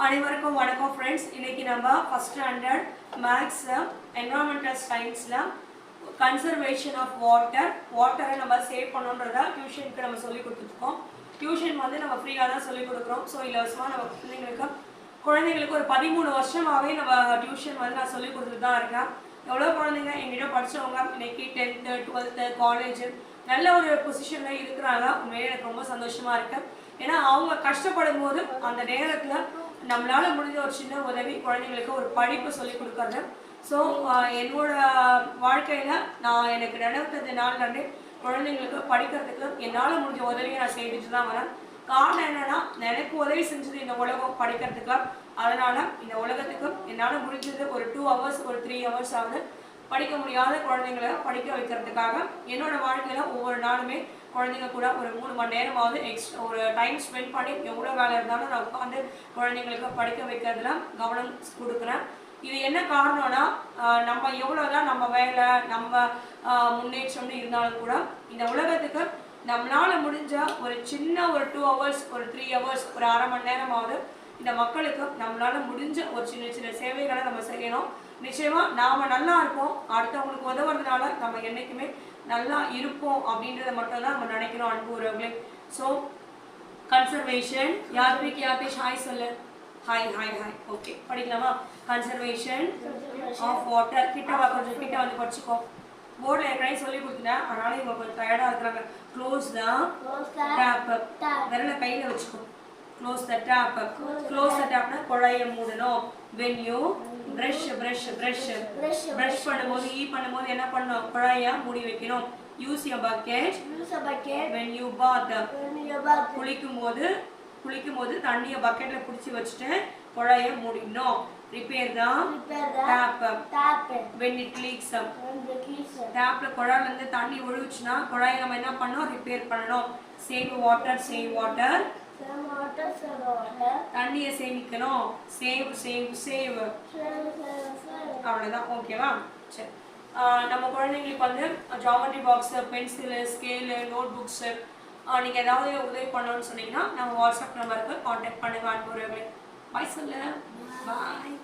அனைவருக்கும் வணக்கம் ஃப்ரெண்ட்ஸ் இன்றைக்கி நம்ம ஃபஸ்ட் ஸ்டாண்டர்ட் மேக்ஸ் என்வரான்மெண்டல் சயின்ஸில் கன்சர்வேஷன் ஆஃப் வாட்டர் வாட்டரை நம்ம சேவ் பண்ணணுன்றத டியூஷனுக்கு நம்ம சொல்லி கொடுத்துருக்கோம். டியூஷன் வந்து நம்ம ஃப்ரீயாக தான் சொல்லி கொடுக்குறோம். ஸோ இலவசமாக நம்ம குழந்தைங்களுக்கு குழந்தைங்களுக்கு ஒரு பதிமூணு வருஷமாகவே நம்ம டியூஷன் வந்து நான் சொல்லி கொடுத்துட்டு தான் இருக்கேன். எவ்வளோ குழந்தைங்க? எங்கிட்ட படிச்சவங்க இன்னைக்கு டென்த்து டுவெல்த்து காலேஜ் நல்ல ஒரு பொசிஷனில் இருக்கிறாங்க. உண்மையிலே எனக்கு ரொம்ப சந்தோஷமாக இருக்குது ஏன்னா அவங்க கஷ்டப்படும் போது அந்த நேரத்தில் நம்மளால் முடிஞ்ச ஒரு சின்ன உதவி குழந்தைங்களுக்கு ஒரு படிப்பு சொல்லி கொடுக்கறது. ஸோ என்னோட வாழ்க்கையில் நான் எனக்கு நினைத்தது நாள்லேருந்து குழந்தைங்களுக்கு படிக்கிறதுக்கு என்னால் முடிஞ்ச உதவியை நான் செய்துட்டு தான் வரேன். காரணம் என்னென்னா எனக்கு உதவி செஞ்சது இந்த உலகம் படிக்கிறதுக்கு. அதனால் இந்த உலகத்துக்கு என்னால் முடிஞ்சது ஒரு டூ ஹவர்ஸ் ஒரு த்ரீ ஹவர்ஸ் ஆகுது. படிக்க முடியாத குழந்தைங்களை படிக்க வைக்கிறதுக்காக என்னோட வாழ்க்கையில் ஒவ்வொரு நாளுமே குழந்தைங்க கூட ஒரு மூணு மணி நேரமாவது எக்ஸ்ட்ரா ஒரு டைம் ஸ்பெண்ட் பண்ணி எவ்வளோ வேலை இருந்தாலும் நான் உட்காந்து குழந்தைங்களுக்கு படிக்க வைக்கிறதுல கவனம் கொடுக்குறேன். இது என்ன காரணம்னா நம்ம எவ்வளோதான் நம்ம வேலை நம்ம முன்னேற்றம்னு இருந்தாலும் கூட இந்த உலகத்துக்கு நம்மளால முடிஞ்ச ஒரு சின்ன ஒரு டூ ஹவர்ஸ் ஒரு த்ரீ ஹவர்ஸ் ஒரு அரை மணி நேரமாவது இந்த மக்களுக்கு நம்மளால முடிஞ்ச ஒரு சின்ன சின்ன சேவைகளை நம்ம செய்யணும். நிச்சயமா நாம நல்லா இருப்போம். அடுத்தவங்களுக்கு உதவுறதுனால நம்ம என்னைக்குமே நல்லா இருப்போம் அப்படின்றத மட்டும் தான் நம்ம நினைக்கிறோம் அன்பு உறவுகளே. ஸோ கன்சர்வேஷன் யாருக்கு யாருக்கு ஹாய் சொல்லு. ஹாய் ஹாய் ஹாய் ஓகே படிக்கலாமா? கன்சர்வேஷன் ஆஃப் வாட்டர் கிட்ட வா கொஞ்சம் கிட்ட வந்து படிச்சுக்கோ. போர்டில் ஏற்கனவே சொல்லி கொடுத்துட்டேன். அதனால இவங்க கொஞ்சம் டயர்டாக இருக்கிறாங்க. க்ளோஸ் தான் டேப் விரல கையில் வச்சுக்கோ. Close the tap close the டேப்னா குழாயை மூடணும். When you brush brush brush brush பண்ணும்போது ஈ பண்ணும்போது என்ன பண்ணணும்? குழாயை மூடி வைக்கணும். யூஸ் ய பக்கெட் வென் யூ பாத் குளிக்கும் போது குளிக்கும் போது தண்ணியை பக்கெட்ல பிடிச்சி வச்சுட்டு குழாயை மூடிடணும். ரிப்பேர் தான் டேப் வென் இட் லீக்ஸ் டேப்ல குழாயில இருந்து தண்ணி ஒழுகுச்சுன்னா குழாயை நம்ம என்ன பண்ணோம் ரிப்பேர் பண்ணணும். சேவ் வாட்டர் சேவ் வாட்டர் தண்ணியை சேமிக்கணும். Save save save. அவ்வளோதான் ஓகேவா சரி. நம்ம குழந்தைங்களுக்கு வந்து geometry box pencil scale notebooks நீங்கள் ஏதாவது உதவி பண்ணணும்னு சொன்னீங்கன்னா நம்ம வாட்ஸ்அப் நம்பருக்கு காண்டாக்ட் பண்ணுங்க அன்புறவர்களே பாய் சொல்லு. பாய்